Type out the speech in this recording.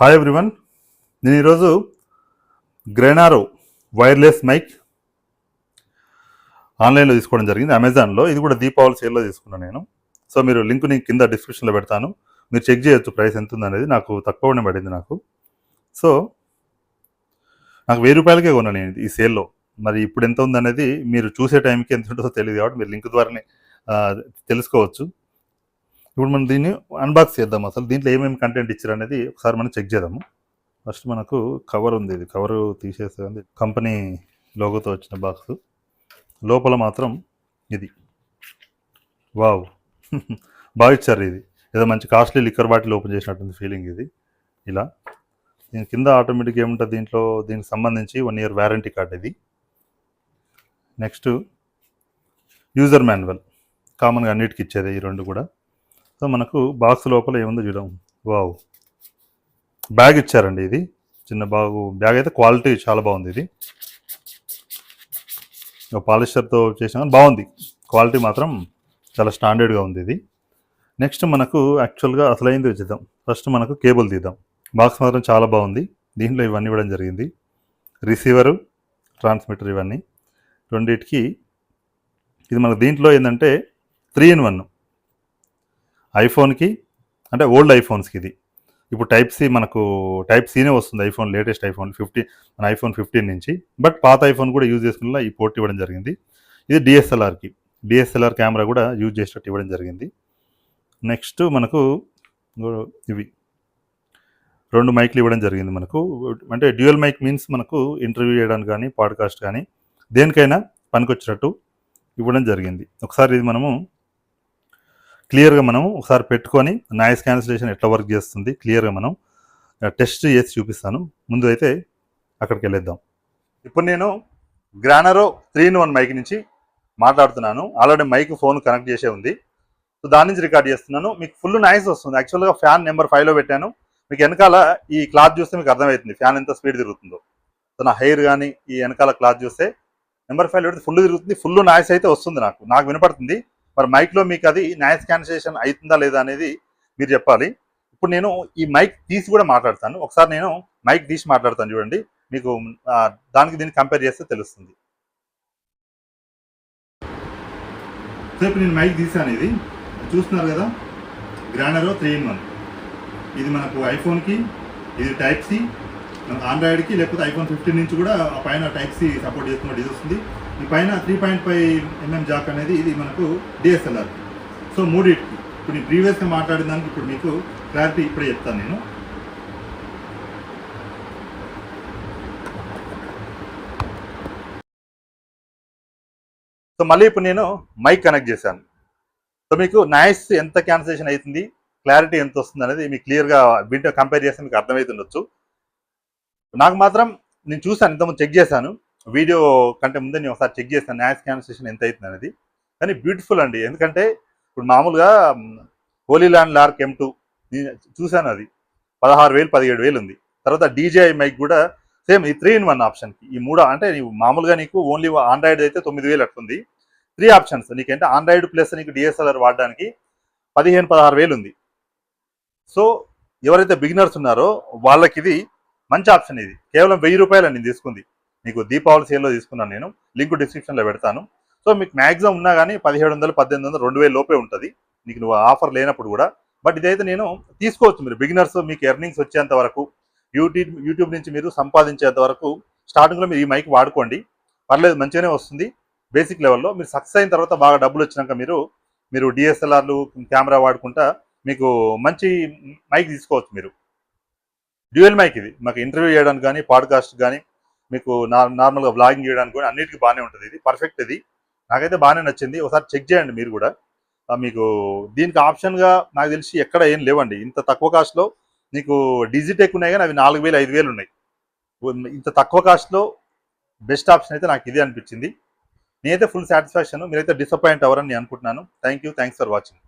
Hi everyone నేను ఈరోజు గ్రెనారో wireless mic ఆన్లైన్లో తీసుకోవడం జరిగింది. అమెజాన్లో. ఇది కూడా దీపావళి సేల్లో తీసుకున్నాను నేను. సో మీరు లింక్ని కింద డిస్క్రిప్షన్లో పెడతాను. మీరు చెక్ చేయొచ్చు ప్రైస్ ఎంత ఉందనేది. నాకు తక్కువనే పడింది నాకు. సో నాకు వెయ్యి రూపాయలకే కొన్నాను నేను ఈ సేల్లో. మరి ఇప్పుడు ఎంత ఉందనేది మీరు చూసే టైంకి ఎంత ఉంటుందో తెలియదు కాబట్టి మీరు లింక్ ద్వారానే తెలుసుకోవచ్చు. ఇప్పుడు మనం దీన్ని అన్బాక్స్ చేద్దాం. అసలు దీంట్లో ఏమేమి కంటెంట్ ఇచ్చారు అనేది ఒకసారి మనం చెక్ చేద్దాము. ఫస్ట్ మనకు కవర్ ఉంది ఇది. కవర్ తీసేస్తుంది కంపెనీ లోగోతో వచ్చిన బాక్స్ లోపల మాత్రం ఇది. వావ్ బాగా ఇచ్చారు ఇది. ఏదో మంచి కాస్ట్లీ లిక్కర్ బాటిల్ ఓపెన్ చేసినట్టుంది ఫీలింగ్ ఇది. ఇలా. దీని కింద ఆటోమేటిక్ ఏముంటుంది దీంట్లో? దీనికి సంబంధించి వన్ ఇయర్ వ్యారంటీ కార్డ్ ఇది. నెక్స్ట్ యూజర్ మాన్యువల్ కామన్గా అన్నిటికి ఇచ్చేది ఈ రెండు కూడా. సో మనకు బాక్స్ లోపల ఏముందో చూడం వావ్ బ్యాగ్ ఇచ్చారండి ఇది. చిన్న బాగు బ్యాగ్ అయితే క్వాలిటీ చాలా బాగుంది ఇది. పాలిస్టర్తో చేసిన బాగుంది. క్వాలిటీ మాత్రం చాలా స్టాండర్డ్గా ఉంది ఇది. నెక్స్ట్ మనకు యాక్చువల్గా అసలైంది వచ్చేద్దాం ఫస్ట్ మనకు కేబుల్ తీద్దాం. బాక్స్ మాత్రం చాలా బాగుంది. దీంట్లో ఇవన్నీ ఇవ్వడం జరిగింది. రిసీవరు ట్రాన్స్మిటర్ ఇవన్నీ. రెండిటికి ఇది మనకు దీంట్లో ఏంటంటే త్రీ ఇన్ వన్ ఐఫోన్కి అంటే ఓల్డ్ ఐఫోన్స్కి ఇది ఇప్పుడు టైప్ సి మనకు టైప్ సీనే వస్తుంది ఐఫోన్ లేటెస్ట్ ఐఫోన్ ఫిఫ్టీన్ మన ఐఫోన్ ఫిఫ్టీన్ నుంచి. బట్ పాత ఐఫోన్ కూడా యూజ్ చేసుకునేలా ఈ పోర్ట్ ఇవ్వడం జరిగింది. ఇది డిఎస్ఎల్ఆర్కి డిఎస్ఎల్ఆర్ కెమెరా కూడా యూజ్ చేసేటట్టు ఇవ్వడం జరిగింది. నెక్స్ట్ మనకు ఇవి. రెండు మైక్లు ఇవ్వడం జరిగింది మనకు. అంటే డ్యూయల్ మైక్ మీన్స్ మనకు ఇంటర్వ్యూ చేయడానికి కానీ పాడ్కాస్ట్ కానీ దేనికైనా పనికొచ్చినట్టు ఇవ్వడం జరిగింది. ఒకసారి ఇది మనము క్లియర్గా మనం ఒకసారి పెట్టుకొని నాయిస్ క్యాన్సిలేషన్ ఎట్లా వర్క్ చేస్తుంది క్లియర్గా మనం టెస్ట్ చేసి చూపిస్తాను. ముందు అయితే అక్కడికి వెళ్ళేద్దాం. ఇప్పుడు నేను గ్రానరో త్రీ ఇన్ వన్ మైక్ నుంచి మాట్లాడుతున్నాను. ఆల్రెడీ మైక్ ఫోన్ కనెక్ట్ చేసే ఉంది. సో దాని నుంచి రికార్డ్ చేస్తున్నాను. మీకు ఫుల్ నాయిస్ వస్తుంది. యాక్చువల్గా ఫ్యాన్ నెంబర్ ఫైవ్లో పెట్టాను. మీకు వెనకాల ఈ క్లాత్ చూస్తే మీకు అర్థమవుతుంది ఫ్యాన్ ఎంత స్పీడ్ తిరుగుతుందో. సో నా హెయిర్ కానీ ఈ వెనకాల క్లాత్ చూస్తే నెంబర్ ఫైవ్ పెడితే ఫుల్ తిరుగుతుంది. ఫుల్ నాయిస్ అయితే వస్తుంది నాకు. నాకు వినపడుతుంది. మరి మైక్లో మీకు అది నాయిస్ క్యాన్సలేషన్ అవుతుందా లేదా అనేది మీరు చెప్పాలి. ఇప్పుడు నేను ఈ మైక్ తీసి కూడా మాట్లాడతాను. ఒకసారి నేను మైక్ తీసి మాట్లాడతాను చూడండి. మీకు దానికి దీన్ని కంపేర్ చేస్తే తెలుస్తుంది. సో ఇప్పుడు నేను మైక్ తీసాను ఇది. చూస్తున్నారు కదా? గ్రానరో త్రీ ఇన్ వన్ ఇది మనకు ఐఫోన్కి ఇది టైప్ సి మనకు ఆండ్రాయిడ్కి లేకపోతే ఐఫోన్ ఫిఫ్టీన్ నుంచి కూడా ఆ పైన టైప్ సి సపోర్ట్ చేస్తున్నట్టు ఇది వస్తుంది. ఈ పైన three point five MM jack అనేది ఇది మనకు డిఎస్ఎల్ఆర్ సో మూడింటికి. ఇప్పుడు నేను ప్రీవియస్గా మాట్లాడిన దానికి ఇప్పుడు మీకు క్లారిటీ ఇప్పుడే చెప్తాను నేను. సో మళ్ళీ ఇప్పుడు నేను మైక్ కనెక్ట్ చేశాను. సో మీకు నాయిస్ ఎంత క్యాన్సలేషన్ అవుతుంది క్లారిటీ ఎంత వస్తుంది అనేది మీకు క్లియర్గా వింటో కంపేర్ చేస్తే మీకు అర్థమవుతుండొచ్చు. నాకు మాత్రం నేను చూసాను ఇంతకుముందు చెక్ చేశాను. వీడియో కంటే ముందే నేను ఒకసారి చెక్ చేశాను నాయిస్ క్యాన్సలేషన్ ఎంత అవుతుంది అనేది. కానీ బ్యూటిఫుల్ అండి. ఎందుకంటే ఇప్పుడు మామూలుగా Hollyland Lark M two చూశాను అది. పదహారు వేలు పదిహేడు వేలు ఉంది. తర్వాత డీజేఐ మైక్ కూడా సేమ్ ఈ త్రీ ఇన్ వన్ ఆప్షన్కి. ఈ మూడు అంటే నీవు మామూలుగా నీకు ఓన్లీ ఆండ్రాయిడ్ అయితే తొమ్మిది వేలు అట్లుంది. త్రీ ఆప్షన్స్ నీకంటే? ఆండ్రాయిడ్ ప్లస్ నీకు డిఎస్ఎల్ఆర్ వాడడానికి పదిహేను పదహారు వేలు ఉంది. సో ఎవరైతే బిగినర్స్ ఉన్నారో వాళ్ళకి ఇది మంచి ఆప్షన్ ఇది. కేవలం వెయ్యి రూపాయలు నేను తీసుకుంది. మీకు దీపావళి సేల్లో తీసుకున్నాను నేను. లింక్ డిస్క్రిప్షన్లో పెడతాను. సో మీకు మ్యాక్సిమం ఉన్నా కానీ పదిహేడు వందలు పద్దెనిమిది వందలు రెండు వేల లోపే ఉంటుంది. నీకు నువ్వు ఆఫర్ లేనప్పుడు కూడా. బట్ ఇదైతే నేను తీసుకోవచ్చు మీరు. బిగినర్స్ మీకు ఎర్నింగ్స్ వచ్చేంత వరకు యూట్యూబ్ యూట్యూబ్ నుంచి మీరు సంపాదించేంత వరకు స్టార్టింగ్లో మీరు ఈ మైక్ వాడుకోండి. పర్లేదు మంచిగానే వస్తుంది. బేసిక్ లెవెల్లో మీరు సక్సెస్ అయిన తర్వాత బాగా డబ్బులు వచ్చినాక మీరు మీరు డిఎస్ఎల్ఆర్లు కెమెరా వాడుకుంటా మీకు మంచి మైక్ తీసుకోవచ్చు మీరు. డ్యూయల్ మైక్ ఇది. మాకు ఇంటర్వ్యూ చేయడానికి కానీ పాడ్కాస్ట్ కానీ మీకు నార్మల్గా బ్లాగింగ్ చేయడానికి కూడా అన్నిటికీ బాగానే ఉంటుంది. ఇది పర్ఫెక్ట్ ఇది. నాకైతే బాగానే నచ్చింది. ఒకసారి చెక్ చేయండి మీరు కూడా. మీకు దీనికి ఆప్షన్గా నాకు తెలిసి ఎక్కడ ఏం లేవండి. ఇంత తక్కువ కాస్ట్లో నీకు డిజిటెక్ ఉన్నాయి కానీ అవి నాలుగు వేలు ఐదు వేలు ఉన్నాయి. ఇంత తక్కువ కాస్ట్లో బెస్ట్ ఆప్షన్ అయితే నాకు ఇది అనిపించింది. నేనైతే ఫుల్ సాటిస్ఫాక్షన్ మీరైతే డిసప్పాయింట్ అవ్వరని నేను అనుకుంటున్నాను. Thank you thanks for watching